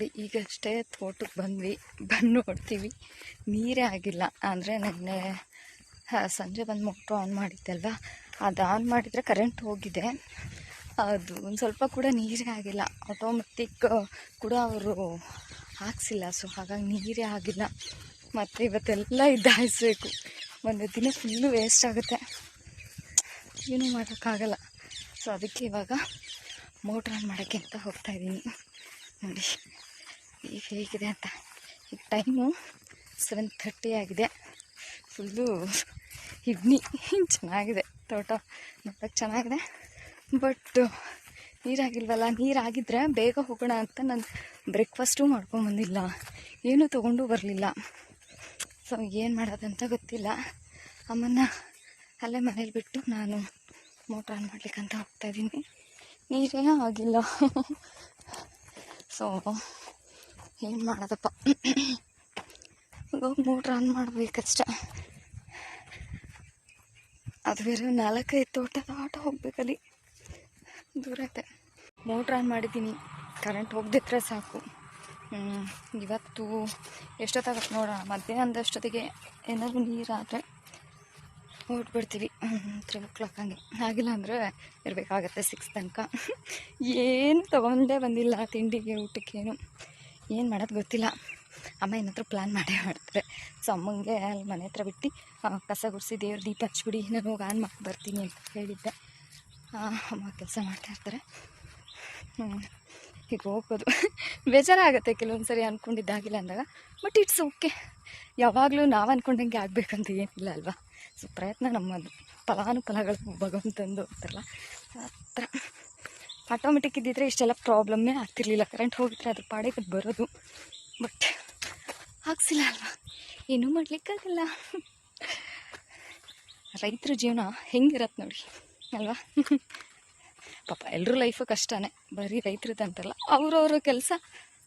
ನೋಡಿ, ಈಗಷ್ಟೇ ತೋಟಕ್ಕೆ ಬಂದ್ವಿ. ಬಂದು ನೋಡ್ತೀವಿ. ನೀರೇ ಆಗಿಲ್ಲ. ಅಂದರೆ ನೆನ್ನೆ ಸಂಜೆ ಬಂದು ಮೋಟ್ರು ಆನ್ ಮಾಡಿದ್ದಲ್ವ ಅದು ಆನ್ ಮಾಡಿದರೆ ಕರೆಂಟ್ ಹೋಗಿದೆ. ಅದು ಒಂದು ಸ್ವಲ್ಪ ಕೂಡ ನೀರೇ ಆಗಿಲ್ಲ. ಆಟೋಮೆಟಿಕ್ ಕೂಡ ಅವರು ಹಾಕ್ಸಿಲ್ಲ. ಸೊ ಹಾಗಾಗಿ ನೀರೇ ಆಗಿಲ್ಲ. ಮತ್ತು ಇವತ್ತೆಲ್ಲ ಇದ್ದಾಯಿಸ್ಬೇಕು ಒಂದು ದಿನ ಫುಲ್ಲು ವೇಸ್ಟ್ ಆಗುತ್ತೆ. ಏನೂ ಮಾಡೋಕ್ಕಾಗಲ್ಲ. ಸೊ ಅದಕ್ಕೆ ಇವಾಗ ಮೋಟ್ರ್ ಆನ್ ಮಾಡೋಕ್ಕೆ ಅಂತ ಹೋಗ್ತಾ ಇದ್ದೀನಿ ನೋಡಿ. ಈಗ ಹೇಗಿದೆ ಅಂತ. ಈಗ ಟೈಮು ಸೆವೆನ್ ಥರ್ಟಿ ಆಗಿದೆ. ಫುಲ್ಲು ಇಡ್ನಿ ಚೆನ್ನಾಗಿದೆ. ತೋಟ ನೋಡೋಕ್ಕೆ ಚೆನ್ನಾಗಿದೆ. ಬಟ್ ನೀರಾಗಿಲ್ವಲ್ಲ? ನೀರಾಗಿದ್ದರೆ ಬೇಗ ಹೋಗೋಣ ಅಂತ ನಾನು ಬ್ರೇಕ್ಫಾಸ್ಟು ಮಾಡ್ಕೊಂಬಂದಿಲ್ಲ ಏನೂ ತೊಗೊಂಡು ಬರಲಿಲ್ಲ. ಸೊ ಏನು ಮಾಡೋದಂತ ಗೊತ್ತಿಲ್ಲ. ಅಮ್ಮನ್ನ ಅಲ್ಲೇ ಮನೇಲಿ ಬಿಟ್ಟು ನಾನು ಮೋಟ್ರ್ ಆನ್ ಮಾಡ್ಲಿಕ್ಕಂತ ಹೋಗ್ತಾಯಿದ್ದೀನಿ ನೀರೇ ಆಗಿಲ್ಲ. ಸೊ ಏನು ಮಾಡೋದಪ್ಪ? ಹೋಗಿ ಮೋಟ್ರ್ ಆನ್ ಮಾಡಬೇಕಷ್ಟ. ಅದು ಬೇರೆ ನಾಲ್ಕೈದು ತೋಟದ ಆಟ ಹೋಗ್ಬೇಕಲ್ಲಿ. ದೂರ ಐತೆ ಮೋಟ್ರ್ ಆನ್ ಮಾಡಿದ್ದೀನಿ. ಕರೆಂಟ್ ಹೋಗದಿದ್ರೆ ಸಾಕು. ಇವತ್ತು ಎಷ್ಟೊತ್ತಾಗತ್ತೆ ನೋಡೋಣ. ಮಧ್ಯಾಹ್ನದಷ್ಟೊತ್ತಿಗೆ ಏನಾದರೂ ನೀರಾದರೆ ಹೊರಟ್ಬಿಡ್ತೀವಿ ತ್ರೀ ಓ ಕ್ಲಾಕ್ ಹಂಗೆ. ಆಗಿಲ್ಲ ಅಂದರೆ ಇರಬೇಕಾಗತ್ತೆ ಸಿಕ್ಸ್ ತನಕ. ಏನು ತೊಗೊಂಡೇ ಬಂದಿಲ್ಲ ತಿಂಡಿಗೆ ಊಟಕ್ಕೇನು. ಏನು ಮಾಡೋದು ಗೊತ್ತಿಲ್ಲ. ಅಮ್ಮ ಏನಾದರೂ ಪ್ಲ್ಯಾನ್ ಮಾಡೇ ಮಾಡ್ತಾರೆ. ಸೊ ಅಮ್ಮಂಗೆ ಅಲ್ಲಿ ಮನೆ ಹತ್ರ ಬಿಟ್ಟು ಕಸ ಗುಡಿಸಿ ದೇವ್ರ ದೀಪ ಹಚ್ಬಿಡಿ ನಾನು ಹೋಗಿ ಆನ್ ಮಾಡಿ ಬರ್ತೀನಿ ಅಂತ ಹೇಳಿದ್ದೆ. ಅಮ್ಮ ಕೆಲಸ ಮಾಡ್ತಾಯಿರ್ತಾರೆ ಈಗ ಹೋಗೋದು ಬೇಜಾರಾಗುತ್ತೆ ಕೆಲವೊಂದು ಸರಿ ಅಂದ್ಕೊಂಡಿದ್ದಾಗಿಲ್ಲ ಅಂದಾಗ ಬಟ್ ಇಟ್ಸ್ ಓಕೆ ಯಾವಾಗಲೂ ನಾವು ಅಂದ್ಕೊಂಡಂಗೆ ಆಗಬೇಕಂತ ಏನಿಲ್ಲ ಅಲ್ವಾ? ಸೊ ಪ್ರಯತ್ನ ನಮ್ಮದು ಫಲಾನುಫಲಗಳು ಭಗವಂತಂದು ಅಂತಾರಲ್ಲ, ಆ ಥರ. ಆಟೋಮೆಟಿಕ್ ಇದ್ದಿದ್ರೆ ಇಷ್ಟೆಲ್ಲ ಪ್ರಾಬ್ಲಮ್ಮೇ ಆಗ್ತಿರ್ಲಿಲ್ಲ. ಕರೆಂಟ್ ಹೋಗಿದ್ರೆ ಅದ್ರ ಪಾಡಕ್ಕೆ ಬರೋದು. ಬಟ್ ಹಾಕ್ಸಿಲ್ಲ ಅಲ್ವಾ? ಏನೂ ಮಾಡಲಿಕ್ಕಾಗಲ್ಲ. ರೈತರ ಜೀವನ ಹೆಂಗಿರತ್ತೆ ನೋಡಿ, ಅಲ್ವಾ? ಪಾಪ ಎಲ್ಲರೂ ಲೈಫು ಕಷ್ಟನೇ. ಬರೀ ರೈತರದ್ದು ಅಂತಲ್ಲ, ಅವ್ರವ್ರ ಕೆಲಸ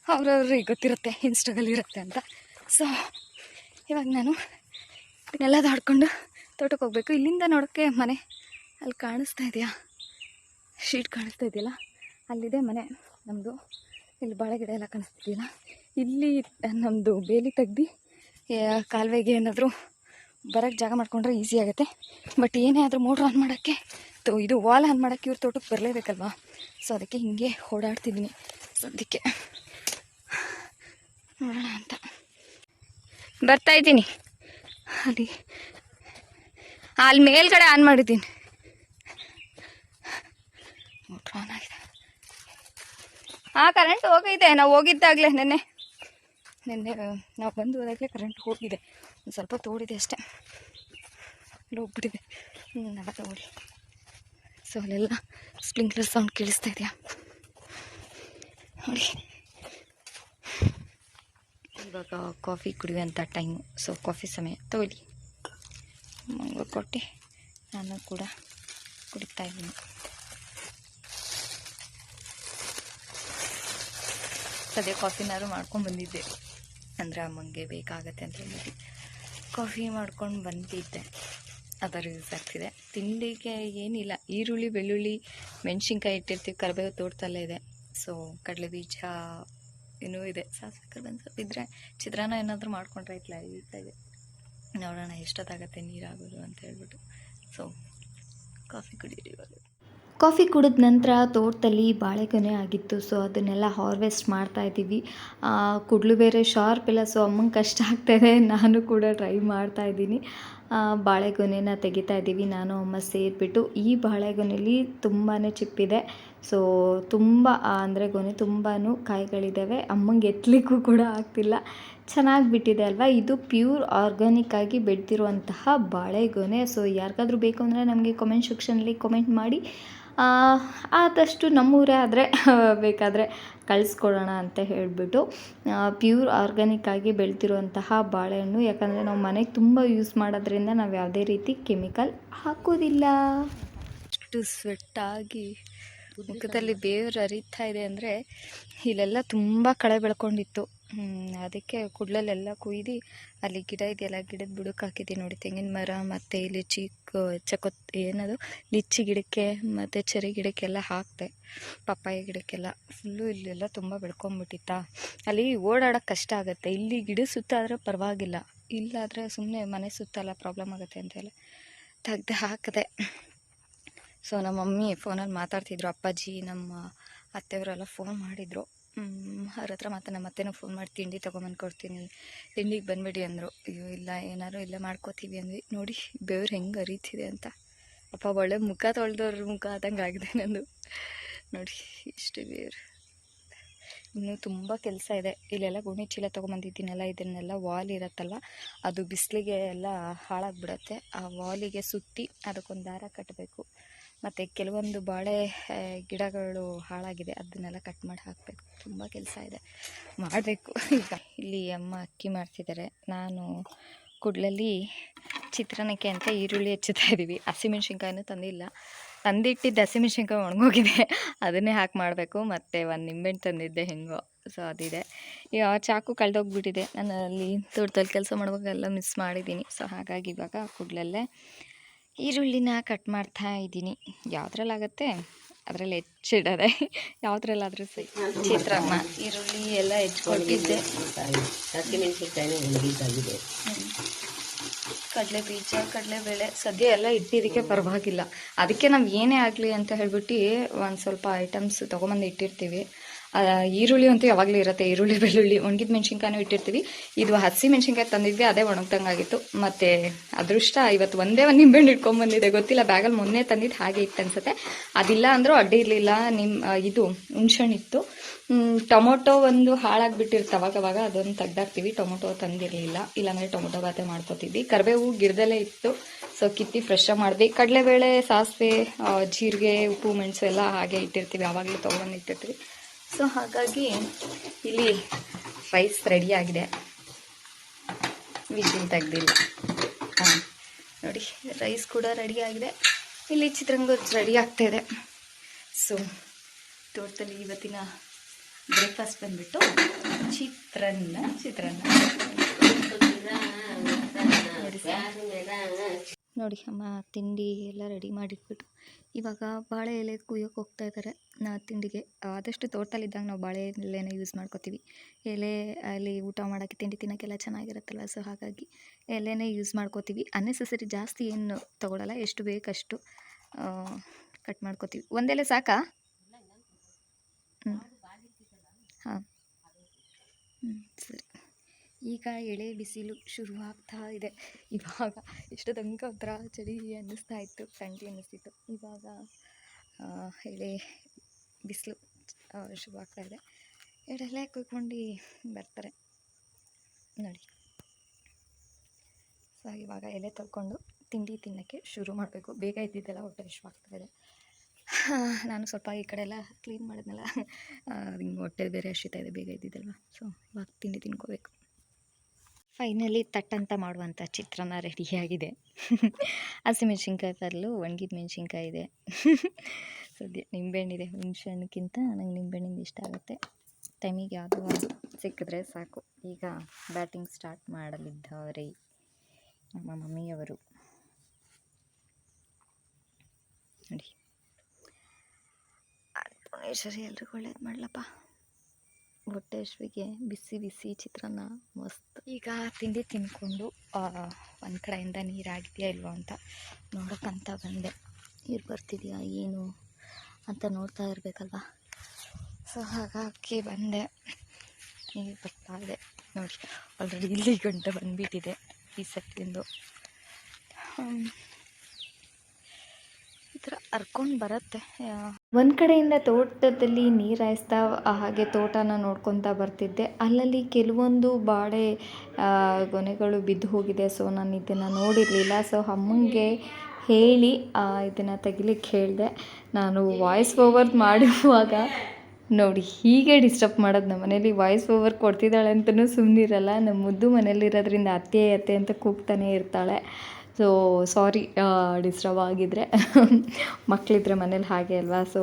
ಅವ್ರವ್ರಿಗೆ ಗೊತ್ತಿರುತ್ತೆ ಇನ್ಸ್ಟಾಗಲ್ಲಿ ಇರುತ್ತೆ ಅಂತ. ಸೊ ಇವಾಗ ನಾನು ಇದನ್ನೆಲ್ಲ ದಾಡ್ಕೊಂಡು ತೋಟಕ್ಕೆ ಹೋಗ್ಬೇಕು. ಇಲ್ಲಿಂದ ನೋಡೋಕ್ಕೆ ಮನೆ ಅಲ್ಲಿ ಕಾಣಿಸ್ತಾ ಇದೆಯಾ? ಶೀಟ್ ಕಾಣಿಸ್ತಾ ಇದೆಯಲ್ಲ, ಅಲ್ಲಿದೆ ಮನೆ. ನಮ್ಮದು ಇಲ್ಲಿ ಬಾಳೆ ಗಿಡ ಎಲ್ಲ ಕಾಣಿಸ್ತಿದೆಯಲ್ಲ. ಇಲ್ಲಿ ನಮ್ಮದು ಬೇಲಿ ತೆಗ್ದು ಕಾಲುವೆಗೆ ಏನಾದರೂ ಬರೋಕ್ಕೆ ಜಾಗ ಮಾಡಿಕೊಂಡ್ರೆ ಈಸಿ ಆಗುತ್ತೆ. ಬಟ್ ಏನೇ ಆದರೂ ಮೋಟ್ರ್ ಆನ್ ಮಾಡೋಕ್ಕೆ, ತೊ, ಇದು ವಾಲ್ ಆನ್ ಮಾಡೋಕ್ಕೆ ಇವ್ರ ತೋಟಕ್ಕೆ ಬರಲೇಬೇಕಲ್ವಾ? ಸೊ ಅದಕ್ಕೆ ಹಿಂಗೆ ಓಡಾಡ್ತಿದ್ದೀನಿ ಸದ್ಯಕ್ಕೆ ನೋಡೋಣ ಅಂತ. ಬರ್ತಾ ಇದ್ದೀನಿ. ಅಲ್ಲಿ ಅಲ್ಲಿ ಮೇಲ್ಗಡೆ ಆನ್ ಮಾಡಿದ್ದೀನಿ. ಮೋಟ್ರ್ ಆನ್ ಹಾಂ ಕರೆಂಟ್ ಹೋಗಿದೆ ನಾವು ಹೋಗಿದ್ದಾಗಲೇ ನೆನ್ನೆ ನೆನ್ನೆ ನಾವು ಬಂದು ಹೋದಾಗಲೇ ಕರೆಂಟ್ ಹೋಗಿದೆ. ಒಂದು ಸ್ವಲ್ಪ ತೋಡಿದೆ ಅಷ್ಟೇ. ಅಲ್ಲಿ ಹೋಗ್ಬಿಟ್ಟಿದೆ. ನೆಲ ತಗೊಳ್ಳಿ ಸೊ ಅಲ್ಲೆಲ್ಲ ಸ್ಪ್ರಿಂಕ್ಲರ್ ಸೌಂಡ್ ಕೇಳಿಸ್ತಾ ಇದೆಯಾ? ನೋಡಿ. ಇವಾಗ ಕಾಫಿ ಕುಡಿಯುವಂಥ ಟೈಮು ಸೊ ಕಾಫಿ ಸಮಯ ತಗೊಳ್ಳಿ ಮಂಗ ಕೊಟ್ಟು ನಾನು ಕೂಡ ಕುಡಿತಾ ಇದ್ದೀನಿ. ಸದ್ಯ ಕಾಫಿನಾದ್ರು ಮಾಡ್ಕೊಂಡು ಬಂದಿದ್ದೆ. ಅಂದರೆ ಅಮ್ಮಂಗೆ ಬೇಕಾಗತ್ತೆ ಅಂತ ಹೇಳಿ ಕಾಫಿ ಮಾಡ್ಕೊಂಡು ಬಂದಿದ್ದೆ. ಅದರ ಯೂಸ್ ಆಗ್ತಿದೆ. ತಿಂಡಿಗೆ ಏನಿಲ್ಲ. ಈರುಳ್ಳಿ, ಬೆಳ್ಳುಳ್ಳಿ, ಮೆಣಸಿನ್ಕಾಯಿ ಇಟ್ಟಿರ್ತೀವಿ. ಕರಿಬೇವು ತೋಟದಲ್ಲೇ ಇದೆ. ಸೊ ಕಡಲೆ ಬೀಜ ಏನೂ ಇದೆ. ಸಾಸಿವೆ ಬಂದು ಇದ್ದರೆ ಚಿತ್ರಾನ್ನ ಏನಾದರೂ ಮಾಡ್ಕೊಂಡ್ರೆ ಇಟ್ಲ ಇದೆ. ನೋಡೋಣ ಎಷ್ಟೊತ್ತಾಗತ್ತೆ ನೀರಾಗೋದು ಅಂತ ಹೇಳ್ಬಿಟ್ಟು. ಸೊ ಕಾಫಿ ಕುಡಿಯಿರಿ ಇವಾಗ. ಕಾಫಿ ಕುಡಿದ ನಂತರ ತೋಟದಲ್ಲಿ ಬಾಳೆಗೊನೆ ಆಗಿತ್ತು. ಸೊ, ಅದನ್ನೆಲ್ಲ ಹಾರ್ವೆಸ್ಟ್ ಮಾಡ್ತಾ ಇದ್ದೀವಿ. ಕುಡ್ಲು ಬೇರೆ ಶಾರ್ಪ್ ಇಲ್ಲ. ಸೊ, ಅಮ್ಮಂಗೆ ಕಷ್ಟ ಆಗ್ತಾಯಿದೆ ನಾನು ಕೂಡ ಟ್ರೈ ಮಾಡ್ತಾ ಇದ್ದೀನಿ. ಬಾಳೆಗೊನೆನ ತೆಗಿತಾ ಇದ್ದೀವಿ. ನಾನು, ಅಮ್ಮ ಸೇರಿಬಿಟ್ಟು ಈ ಬಾಳೆಗೊನೆಯಲ್ಲಿ ತುಂಬಾ ಚಿಪ್ಪಿದೆ. ಸೊ, ತುಂಬ, ಅಂದರೆ ಗೊನೆ ತುಂಬಾ ಕಾಯಿಗಳಿದ್ದಾವೆ ಅಮ್ಮಂಗೆ ಎತ್ತಲಿಕ್ಕೂ ಕೂಡ ಆಗ್ತಿಲ್ಲ. ಚೆನ್ನಾಗಿ ಬಿಟ್ಟಿದೆ ಅಲ್ವಾ? ಇದು ಪ್ಯೂರ್ ಆರ್ಗ್ಯಾನಿಕ್ ಆಗಿ ಬೆಳೆದಿರುವಂತಹ ಬಾಳೆಗೊನೆ. ಸೊ, ಯಾರಿಗಾದ್ರೂ ಬೇಕು ಅಂದರೆ ನಮಗೆ ಕಮೆಂಟ್ ಸೆಕ್ಷನಲ್ಲಿ ಕಮೆಂಟ್ ಮಾಡಿ. ಆದಷ್ಟು ನಮ್ಮೂರೇ ಆದರೆ, ಬೇಕಾದರೆ ಕಳಿಸ್ಕೊಡೋಣ ಅಂತ ಹೇಳಿಬಿಟ್ಟು ಪ್ಯೂರ್ ಆರ್ಗ್ಯಾನಿಕ್ ಆಗಿ ಬೆಳೆದಿರುವಂತಹ ಬಾಳೆಹಣ್ಣು. ಯಾಕಂದರೆ ನಾವು ಮನೆಗೆ ತುಂಬ ಯೂಸ್ ಮಾಡೋದ್ರಿಂದ ನಾವು ಯಾವುದೇ ರೀತಿ ಕೆಮಿಕಲ್ ಹಾಕೋದಿಲ್ಲ. ಅಷ್ಟು ಸ್ವೆಟ್ಟಾಗಿ ಮುಖದಲ್ಲಿ ಬೇವ್ರು ಹರಿತಾ ಇದೆ ಅಂದರೆ ಇಲ್ಲೆಲ್ಲ ತುಂಬ ಕಳೆ ಬೆಳ್ಕೊಂಡಿತ್ತು. ಅದಕ್ಕೆ ಕುಡ್ಲಲ್ಲೆಲ್ಲ ಕುಯ್ದು ಅಲ್ಲಿ ಗಿಡ ಇದೆಯಲ್ಲ, ಗಿಡದ ಬುಡಕ್ಕೆ ಹಾಕಿದ್ದೀನಿ ನೋಡಿ ತೆಂಗಿನ ಮರ ಮತ್ತು ಇಲ್ಲಿ ಚಿಕ್ಕ ಚಕೊತ್ ಏನದು, ಲಿಚ್ಚಿ ಗಿಡಕ್ಕೆ ಮತ್ತು ಚೆರಿ ಗಿಡಕ್ಕೆಲ್ಲ ಹಾಕಿದೆ. ಪಪ್ಪಾಯ ಗಿಡಕ್ಕೆಲ್ಲ. ಫುಲ್ಲು ಇಲ್ಲೆಲ್ಲ ತುಂಬ ಬೆಳ್ಕೊಂಬಿಟ್ಟಿತ್ತಾ. ಅಲ್ಲಿ ಓಡಾಡೋಕ್ಕೆ ಕಷ್ಟ ಆಗುತ್ತೆ. ಇಲ್ಲಿ ಗಿಡ ಸುತ್ತ ಆದರೆ ಪರವಾಗಿಲ್ಲ. ಇಲ್ಲಾದರೆ ಸುಮ್ಮನೆ ಮನೆ ಸುತ್ತಲ್ಲ ಪ್ರಾಬ್ಲಮ್ ಆಗುತ್ತೆ ಅಂತೆಲ್ಲ ತೆಗ್ದು ಹಾಕಿದೆ. ಸೊ ನಮ್ಮ ಮಮ್ಮಿ ಫೋನಲ್ಲಿ ಮಾತಾಡ್ತಿದ್ರು. ಅಪ್ಪಾಜಿ, ನಮ್ಮ ಅತ್ತೆಯವರೆಲ್ಲ ಫೋನ್ ಮಾಡಿದರು. ಅವ್ರ ಹತ್ರ ಮತ್ತೆ ನಮ್ಮ ಅತ್ತೆನೂ ಫೋನ್ ಮಾಡಿ ತಿಂಡಿ ತೊಗೊಂಬಂದು ಕೊಡ್ತೀನಿ. ತಿಂಡಿಗೆ ಬಂದ್ಬಿಡಿ ಅಂದರು. ಅಯ್ಯೋ, ಇಲ್ಲ ಏನಾರು ಇಲ್ಲೇ, ಮಾಡ್ಕೋತೀವಿ ಅಂದ್ವಿ. ನೋಡಿ, ಬೆವ್ರು ಹೆಂಗೆ ಅರಿತಿದೆ ಅಂತ. ಅಪ್ಪ ಒಳ್ಳೆ ಮುಖ ತೊಳೆದವ್ರ ಮುಖ ಆದಂಗೆ ಆಗಿದೆ ನಂದು. ನೋಡಿ, ಇಷ್ಟು ಬೇವ್ರು. ಇನ್ನೂ ತುಂಬ ಕೆಲಸ ಇದೆ. ಇಲ್ಲೆಲ್ಲ ಗುಣಿ ಚೀಲ ತೊಗೊಂಬಂದಿದ್ದೀನಲ್ಲ, ಇದನ್ನೆಲ್ಲ ವಾಲ್ ಇರತ್ತಲ್ಲ, ಅದು ಬಿಸಿಲಿಗೆ ಎಲ್ಲ ಹಾಳಾಗ್ಬಿಡತ್ತೆ. ಆ ವಾಲಿಗೆ ಸುತ್ತಿ ಅದಕ್ಕೊಂದು ದಾರ ಕಟ್ಟಬೇಕು ಮತ್ತು ಕೆಲವೊಂದು ಬಾಳೆ ಗಿಡಗಳು ಹಾಳಾಗಿದೆ. ಅದನ್ನೆಲ್ಲ ಕಟ್ ಮಾಡಿ ಹಾಕಬೇಕು. ತುಂಬ ಕೆಲಸ ಇದೆ. ಮಾಡಬೇಕು. ಈಗ ಇಲ್ಲಿ ಅಮ್ಮ ಅಕ್ಕಿ ಮಾಡ್ತಿದ್ದಾರೆ. ನಾನು ಕುಡ್ಲಲ್ಲಿ ಚಿತ್ರಾನ್ನಕ್ಕೆ ಅಂತ ಈರುಳ್ಳಿ ಹೆಚ್ಚುತ್ತಾ ಇದ್ದೀವಿ. ಹಸಿಮೆಣ್ಸಿನ್ಕಾಯಿನೂ ತಂದಿಲ್ಲ. ತಂದಿಟ್ಟಿದ್ದ ಹಸಿಮೆಣ್ಸಿನ್ಕಾಯಿ ಒಣಗೋಗಿದೆ. ಅದನ್ನೇ ಹಾಕಿ ಮಾಡಬೇಕು. ಮತ್ತು ಒಂದು ನಿಂಬೆಹಣ್ಣು ತಂದಿದ್ದೆ ಹೆಂಗೋ. ಸೊ ಅದಿದೆ. ಈಗ ಚಾಕು ಕಳೆದೋಗ್ಬಿಟ್ಟಿದೆ. ನಾನು ಅಲ್ಲಿ ತೋಟದಲ್ಲಿ ಕೆಲಸ ಮಾಡುವಾಗೆಲ್ಲ ಮಿಸ್ ಮಾಡಿದ್ದೀನಿ. ಸೊ ಹಾಗಾಗಿ ಇವಾಗ ಕುಡ್ಲಲ್ಲೇ ಈರುಳ್ಳಿನ ಕಟ್ ಮಾಡ್ತಾ ಇದ್ದೀನಿ. ಯಾವುದ್ರಲ್ಲಾಗತ್ತೆ? ಅದರಲ್ಲಿ ಹೆಚ್ಚಿಡದೆ. ಯಾವುದ್ರಲ್ಲಾದರೂ ಸರಿ. ಚಿತ್ರಾನ್ನ ಈರುಳ್ಳಿ ಎಲ್ಲ ಹೆಚ್ಕೊಟ್ಟಿದ್ದೆ ಕಡಲೆ ಬೀಜ ಕಡಲೆ ಬೀಜ ಕಡಲೆಬೇಳೆ ಸದ್ಯ ಎಲ್ಲ ಇಟ್ಟಿದ್ದಕ್ಕೆ ಪರವಾಗಿಲ್ಲ. ಅದಕ್ಕೆ ನಾವು ಏನೇ ಆಗಲಿ ಅಂತ ಹೇಳ್ಬಿಟ್ಟು ಒಂದು ಸ್ವಲ್ಪ ಐಟಮ್ಸ್ ತೊಗೊಂಬಂದು ಇಟ್ಟಿರ್ತೀವಿ. ಈರುಳ್ಳಿ ಅಂತೂ ಯಾವಾಗಲೂ ಇರುತ್ತೆ. ಈರುಳ್ಳಿ, ಬೆಳ್ಳುಳ್ಳಿ, ಒಣಗಿದ ಮೆಣಸಿನ್ಕಾಯಿನೂ ಇಟ್ಟಿರ್ತೀವಿ. ಇದು ಹಸಿ ಮೆಣಸಿನ್ಕಾಯಿ ತಂದಿದ್ವಿ, ಅದೇ ಒಣಗ್ದಂಗಾಗಿತ್ತು. ಮತ್ತು ಅದೃಷ್ಟ, ಇವತ್ತು ಒಂದೇ ಒಂದು ನಿಂಬೆಹಣ್ಣು ಇಟ್ಕೊಂಬಂದಿದೆ. ಗೊತ್ತಿಲ್ಲ ಬ್ಯಾಗಲ್ಲಿ ಮೊನ್ನೆ ತಂದಿದ್ದು ಹಾಗೆ ಇತ್ತು ಅನ್ಸುತ್ತೆ. ಅದಿಲ್ಲ ಅಂದರೂ ಅಡ್ಡಿ ಇರಲಿಲ್ಲ. ನಿಮ್ಮ ಇದು ಇತ್ತು ಟೊಮೊಟೊ ಒಂದು ಹಾಳಾಗಿಬಿಟ್ಟಿರ್ತವೆ ಅವಾಗ ಅವಾಗ ಅದೊಂದು ತೆಗ್ದಾಕ್ತೀವಿ. ಟೊಮೊಟೊ ತಂದಿರಲಿಲ್ಲ. ಇಲ್ಲಾಂದರೆ ಟೊಮೊಟೊ ಬಾತೆ ಮಾಡ್ಕೋತಿದ್ವಿ. ಕರಿಬೇವು ಗಿಡದಲ್ಲೇ ಇತ್ತು. ಸೊ, ಕಿತ್ತಿ ಫ್ರೆಶ್ ಮಾಡಿದ್ವಿ. ಕಡಲೆಬೇಳೆ, ಸಾಸಿವೆ ಜೀರಿಗೆ, ಉಪ್ಪು, ಮೆಣಸು ಎಲ್ಲ ಹಾಗೆ ಇಟ್ಟಿರ್ತೀವಿ. ಆವಾಗಲೇ ತೊಗೊಂಡು ಇಟ್ಟಿರ್ತೀವಿ. ಸೊ ಹಾಗಾಗಿ ಇಲ್ಲಿ ರೈಸ್ ಆಗಿದೆ. ವಿಜಿಲ್ ತೆಗ್ದಿಲ್ಲ. ಹಾಂ ನೋಡಿ ರೈಸ್ ಕೂಡ ರೆಡಿ ಆಗಿದೆ. ಇಲ್ಲಿ ಚಿತ್ರಂಗ ರೆಡಿ ಆಗ್ತಾ ಇದೆ. ಸೊ ಟೋಟಲಿ ಇವತ್ತಿನ ಬ್ರೇಕ್ಫಾಸ್ಟ್ ಬಂದ್ಬಿಟ್ಟು ಚಿತ್ರಾನ್ನ ಚಿತ್ರಾನ್ನ. ನೋಡಿ, ಅಮ್ಮ ತಿಂಡಿ ಎಲ್ಲ ರೆಡಿ ಮಾಡಿಟ್ಬಿಟ್ಟು ಇವಾಗ ಬಾಳೆ ಎಲೆ ಕುಯ್ಯೋಕೆ ಹೋಗ್ತಾ ಇದ್ದಾರೆ ನಾ ತಿಂಡಿಗೆ ಆದಷ್ಟು ತೋಟದಲ್ಲಿದ್ದಾಗ ನಾವು ಬಾಳೆ ಎಲೆನ ಯೂಸ್ ಮಾಡ್ಕೋತೀವಿ. ಎಲೆ ಅಲ್ಲಿ ಊಟ ಮಾಡೋಕ್ಕೆ, ತಿಂಡಿ ತಿನ್ನೋಕ್ಕೆಲ್ಲ ಚೆನ್ನಾಗಿರುತ್ತಲ್ಲ ಸೊ ಹಾಗಾಗಿ ಎಲೆನೇ ಯೂಸ್ ಮಾಡ್ಕೋತೀವಿ. ಅನ್ನೆಸೆಸರಿ ಜಾಸ್ತಿ ಏನು ತೊಗೊಳಲ್ಲ, ಎಷ್ಟು ಬೇಕಷ್ಟು ಕಟ್ ಮಾಡ್ಕೋತೀವಿ. ಒಂದೆಲೆ ಸಾಕಾ? ಹ್ಞೂ ಹಾಂ. ಹ್ಞೂ ಸರಿ. ಈಗ ಎಳೆ ಬಿಸಿಲು ಶುರುವಾಗ್ತಾ ಇದೆ. ಇವಾಗ ಎಷ್ಟು ತನಕ ಒಂಥರ ಚಳಿ ಅನ್ನಿಸ್ತಾ ಇತ್ತು ಥಂಡಿ ಅನ್ನಿಸ್ತಿತ್ತು. ಇವಾಗ ಎಳೆ ಬಿಸಿಲು ಶುರುವಾಗ್ತಾ ಇದೆ. ಎಳೆಲೆ ಕುಯ್ಕೊಂಡು ಬರ್ತಾರೆ. ನೋಡಿ. ಸೊ ಇವಾಗ ಎಲೆ ತೊಳ್ಕೊಂಡು ತಿಂಡಿ ತಿನ್ನೋಕ್ಕೆ ಶುರು ಮಾಡಬೇಕು. ಬೇಗ ಇದ್ದಿದ್ದೆಲ್ಲ ಹೊಟ್ಟೆ ವಿಶ್ವಾಗ್ತಾ ಇದೆ. ನಾನು ಸ್ವಲ್ಪ ಈ ಕಡೆ ಎಲ್ಲ ಕ್ಲೀನ್ ಮಾಡಿದ್ನಲ್ಲ ಹಿಂಗೆ ಹೊಟ್ಟೆ ಬೇರೆ ಹಸಿತಾ ಇದೆ, ಬೇಗ ಇದ್ದಿದ್ದಲ್ವ ಸೊ ಇವಾಗ ತಿಂಡಿ ತಿನ್ಕೋಬೇಕು. ಫೈನಲಿ ತಟ್ಟಂತ ಮಾಡುವಂಥ ಚಿತ್ರಾನ್ನ ರೆಡಿಯಾಗಿದೆ. ಹಸಿಮೆಣ್ಸಿನ್ಕಾಯಿ ಪರ್ಲು ಒಣಗಿದ ಮೆಣಸಿನ್ಕಾಯಿ ಇದೆ. ಸದ್ಯ ನಿಂಬೆಹಣ್ಣಿದೆ. ಹುಣಸೆ ನನಗೆ ನಂಗೆ ನಿಂಬೆಹಣ್ಣಿಂದ ಇಷ್ಟ ಆಗುತ್ತೆ. ಟೈಮಿಗೆ ಯಾವುದೋ ಸಿಕ್ಕಿದ್ರೆ ಸಾಕು. ಈಗ ಬ್ಯಾಟಿಂಗ್ ಸ್ಟಾರ್ಟ್ ಮಾಡಲಿದ್ದಾರೆ ನಮ್ಮ ಮಮ್ಮಿಯವರು. ನೋಡಿ. ಎಲ್ರಿಗೂ ಒಳ್ಳೇದು ಮಾಡಲಪ್ಪ. ಹೊಟ್ಟೆ ಬಿಸಿ ಬಿಸಿ ಚಿತ್ರಾನ್ನ ಮಸ್ತ್. ಈಗ ತಿಂಡಿ ತಿಂದ್ಕೊಂಡು ಒಂದು ಕಡೆಯಿಂದ ನೀರಾಗಿದೆಯಾ ಇಲ್ವೋ ಅಂತ ನೋಡೋಕ್ಕಂತ ಬಂದೆ. ನೀರು ಬರ್ತಿದೆಯಾ ಏನು ಅಂತ ನೋಡ್ತಾ ಇರಬೇಕಲ್ವ? ಸೊ ಹಾಗಾಗಿ ಬಂದೆ. ನೀರು ಬರ್ತಾ ಇದೆ. ನೋಡಿ ಆಲ್ರೆಡಿ ಇಲ್ಲಿ ಗಂಟೆ ಬಂದುಬಿಟ್ಟಿದೆ ಈ ಸತ್ತಿಂದು ಥರ ಹರ್ಕೊಂಡು ಬರುತ್ತೆ. ಒಂದು ಕಡೆಯಿಂದ ತೋಟದಲ್ಲಿ ನೀರು ಹಾಯಿಸ್ತಾ ಹಾಗೆ ತೋಟನ ನೋಡ್ಕೊತಾ ಬರ್ತಿದ್ದೆ. ಅಲ್ಲಲ್ಲಿ ಕೆಲವೊಂದು ಬಾಳೆ ಗೊನೆಗಳು ಬಿದ್ದು ಹೋಗಿದೆ. ಸೊ ನಾನು ಇದನ್ನು ನೋಡಿರಲಿಲ್ಲ. ಸೊ ಅಮ್ಮಂಗೆ ಹೇಳಿ ಇದನ್ನು ತೆಗಿಲಿಕ್ಕೆ ಹೇಳಿದೆ. ನಾನು ವಾಯ್ಸ್ ಓವರ್ ಮಾಡುವಾಗ, ನೋಡಿ, ಹೀಗೆ ಡಿಸ್ಟರ್ಬ್ ಮಾಡೋದು ನಮ್ಮ ಮನೇಲಿ ವಾಯ್ಸ್ ಓವರ್ ಕೊಡ್ತಿದ್ದಾಳೆ ಅಂತಲೂ ಸುಮ್ಮನಿರಲ್ಲ ನಮ್ಮ ಮುದ್ದು ಮನೇಲಿರೋದ್ರಿಂದ ಅತ್ತೆ ಅತ್ತೆ ಅಂತ ಕೂಗ್ತಾನೆ ಇರ್ತಾಳೆ. ಸೊ ಸಾರಿ ಡಿಸ್ಟರ್ಬ್ ಆಗಿದ್ದರೆ ಮಕ್ಕಳಿದ್ರೆ ಮನೇಲಿ ಹಾಗೆ ಅಲ್ವಾ? ಸೊ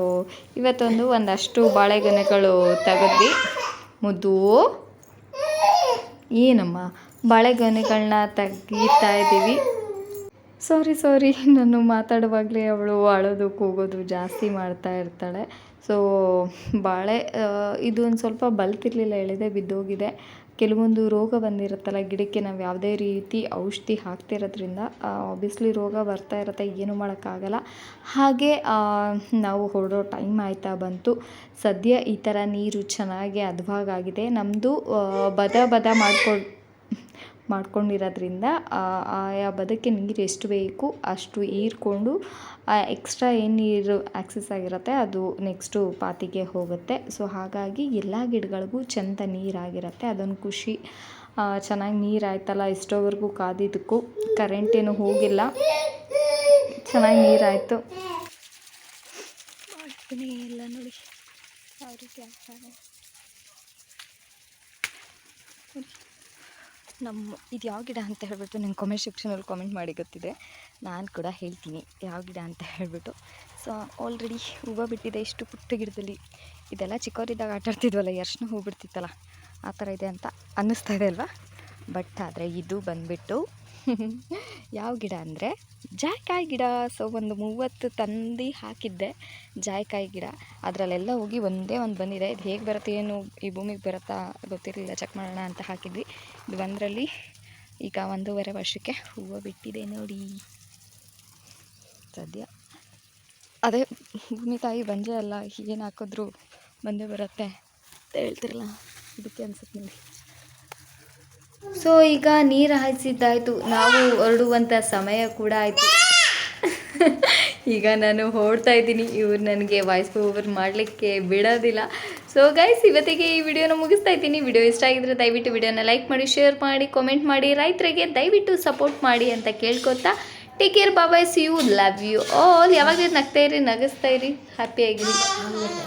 ಇವತ್ತೊಂದು ಒಂದಷ್ಟು ಬಾಳೆಗೊನೆಗಳು ತೆಗೆದ್ವಿ. ಮುದ್ದು. ಏನಮ್ಮ? ಬಾಳೆಗೊನೆಗಳನ್ನ ತೆಗೀತಾ ಇದ್ದೀವಿ. ಸಾರಿ ಸಾರಿ ನಾನು ಮಾತಾಡುವಾಗಲೇ ಅವಳು ಅಳೋದು, ಕೂಗೋದು ಜಾಸ್ತಿ ಮಾಡ್ತಾ ಇರ್ತಾಳೆ. ಸೊ ಬಾಳೆ ಇದು ಒಂದು ಸ್ವಲ್ಪ ಬಲ್ತಿರ್ಲಿಲ್ಲ ಹೇಳಿದೆ ಬಿದ್ದೋಗಿದೆ. ಕೆಲವೊಂದು ರೋಗ ಬಂದಿರುತ್ತಲ್ಲ, ಗಿಡಕ್ಕೆ ನಾವು ಯಾವುದೇ ರೀತಿ ಔಷಧಿ ಹಾಕ್ತಿರೋದ್ರಿಂದ ಆಬ್ವಿಯಸ್ಲಿ ರೋಗ ಬರ್ತಾ ಇರುತ್ತೆ, ಏನು ಮಾಡೋಕ್ಕಾಗಲ್ಲ. ಹಾಗೆ ನಾವು ಹೊರಡೋ ಟೈಮ್ ಆಯ್ತಾ ಬಂತು. ಸದ್ಯ ಈ ಥರ ನೀರು ಚೆನ್ನಾಗಿ ಹದವಾಗಾಗಿದೆ ನಮ್ಮದು ಬದ ಬದ ಮಾಡ್ಕೊಂಡು ಮಾಡ್ಕೊಂಡಿರೋದ್ರಿಂದ ಆಯಾ ಬದಕ್ಕೆ ನೀರು ಎಷ್ಟು ಬೇಕು ಅಷ್ಟು ಹೀರ್ಕೊಂಡು ಎಕ್ಸ್ಟ್ರಾ ಏನು ನೀರು ಆಕ್ಸೆಸ್ ಆಗಿರುತ್ತೆ ಅದು ನೆಕ್ಸ್ಟು ಪಾತಿಗೆ ಹೋಗುತ್ತೆ. ಸೊ ಹಾಗಾಗಿ ಎಲ್ಲ ಗಿಡಗಳಿಗೂ ಚೆಂದ ನೀರಾಗಿರುತ್ತೆ. ಅದೊಂದು ಖುಷಿ. ಚೆನ್ನಾಗಿ ನೀರು ಆಯ್ತಲ್ಲ ಇಷ್ಟೋವರೆಗೂ ಕಾದಿದ್ದಕ್ಕೂ. ಕರೆಂಟೇನು ಹೋಗಿಲ್ಲ. ಚೆನ್ನಾಗಿ ನೀರಾಯಿತು. ಇಲ್ಲ ನೋಡಿ. ಅವ್ರಿಗೆ ನಮ್ಮ ಇದು ಯಾವ ಗಿಡ ಅಂತ ಹೇಳಿಬಿಟ್ಟು ನಂಗೆ ಕಾಮೆಂಟ್ ಸೆಕ್ಷನಲ್ಲಿ ಕಾಮೆಂಟ್ ಮಾಡಿ ಗೊತ್ತಿದೆ. ನಾನು ಕೂಡ ಹೇಳ್ತೀನಿ ಯಾವ ಗಿಡ ಅಂತ ಹೇಳಿಬಿಟ್ಟು. ಸೊ ಆಲ್ರೆಡಿ ಹೂವು ಬಿಟ್ಟಿದೆ, ಇಷ್ಟು ಪುಟ್ಟ ಗಿಡದಲ್ಲಿ. ಇದೆಲ್ಲ ಚಿಕ್ಕವರಿದ್ದಾಗ ಆಟ ಆಡ್ತಿದ್ವಲ್ಲ ಎರ್ಶನ ಹೂ ಬಿಡ್ತಿತ್ತಲ್ಲ, ಆ ಥರ ಇದೆ ಅಂತ ಅನ್ನಿಸ್ತಾ ಇದೆ ಅಲ್ವಾ? ಬಟ್ ಆದರೆ ಇದು ಬಂದ್ಬಿಟ್ಟು ಯಾವ ಗಿಡ ಅಂದರೆ ಜಾಯ್ಕಾಯಿ ಗಿಡ. ಸೊ ಒಂದು ಮೂವತ್ತು ತಂದು ಹಾಕಿದ್ದೆ ಜಾಯ್ಕಾಯಿ ಗಿಡ. ಅದರಲ್ಲೆಲ್ಲ ಹೋಗಿ ಒಂದೇ ಒಂದು ಬಂದಿದೆ. ಇದು ಹೇಗೆ ಬರುತ್ತೆ, ಏನು ಈ ಭೂಮಿಗೆ ಬರುತ್ತಾ ಗೊತ್ತಿರಲಿಲ್ಲ. ಚೆಕ್ ಮಾಡೋಣ ಅಂತ ಹಾಕಿದ್ವಿ. ಇದು ಒಂದರಲ್ಲಿ ಈಗ ಒಂದೂವರೆ ವರ್ಷಕ್ಕೆ ಹೂವು ಬಿಟ್ಟಿದೆ ನೋಡಿ. ಸದ್ಯ. ಅದೇ ಭೂಮಿ ತಾಯಿ ಬಂಜೆ ಅಲ್ಲ, ಏನು ಹಾಕಿದ್ರು ಬಂದೇ ಬರುತ್ತೆ ಅಂತ ಹೇಳ್ತಿರಲ್ಲ, ಇದಕ್ಕೆ ಅನ್ಸುತ್ತೆ ನೋಡಿ ಸೊ ಈಗ ನೀರು ಹಾಯಿಸಿದ್ದಾಯಿತು. ನಾವು ಹೊರಡುವಂಥ ಸಮಯ ಕೂಡ ಆಯಿತು. ಈಗ ನಾನು ಹೊರಡ್ತಾ ಇದ್ದೀನಿ. ಇವ್ರು ನನಗೆ ವಾಯ್ಸ್ ಓವರ್ ಮಾಡಲಿಕ್ಕೆ ಬಿಡೋದಿಲ್ಲ. ಸೊ ಗೈಸ್ ಇವತ್ತಿಗೆ ಈ ವಿಡಿಯೋನ ಮುಗಿಸ್ತಾ ಇದ್ದೀನಿ. ವಿಡಿಯೋ ಇಷ್ಟ ಆಗಿದ್ರೆ ದಯವಿಟ್ಟು ವಿಡಿಯೋನ ಲೈಕ್ ಮಾಡಿ ಶೇರ್ ಮಾಡಿ ಕಾಮೆಂಟ್ ಮಾಡಿ. ರೈತರಿಗೆ ದಯವಿಟ್ಟು ಸಪೋರ್ಟ್ ಮಾಡಿ ಅಂತ ಕೇಳ್ಕೊತಾ. Take care bye bye see you love you all ಯಾವಾಗ ನಗ್ತಾ ಇರಿ, ನಗಿಸ್ತಾ ಇರಿ. ಹ್ಯಾಪಿಯಾಗಿರಿ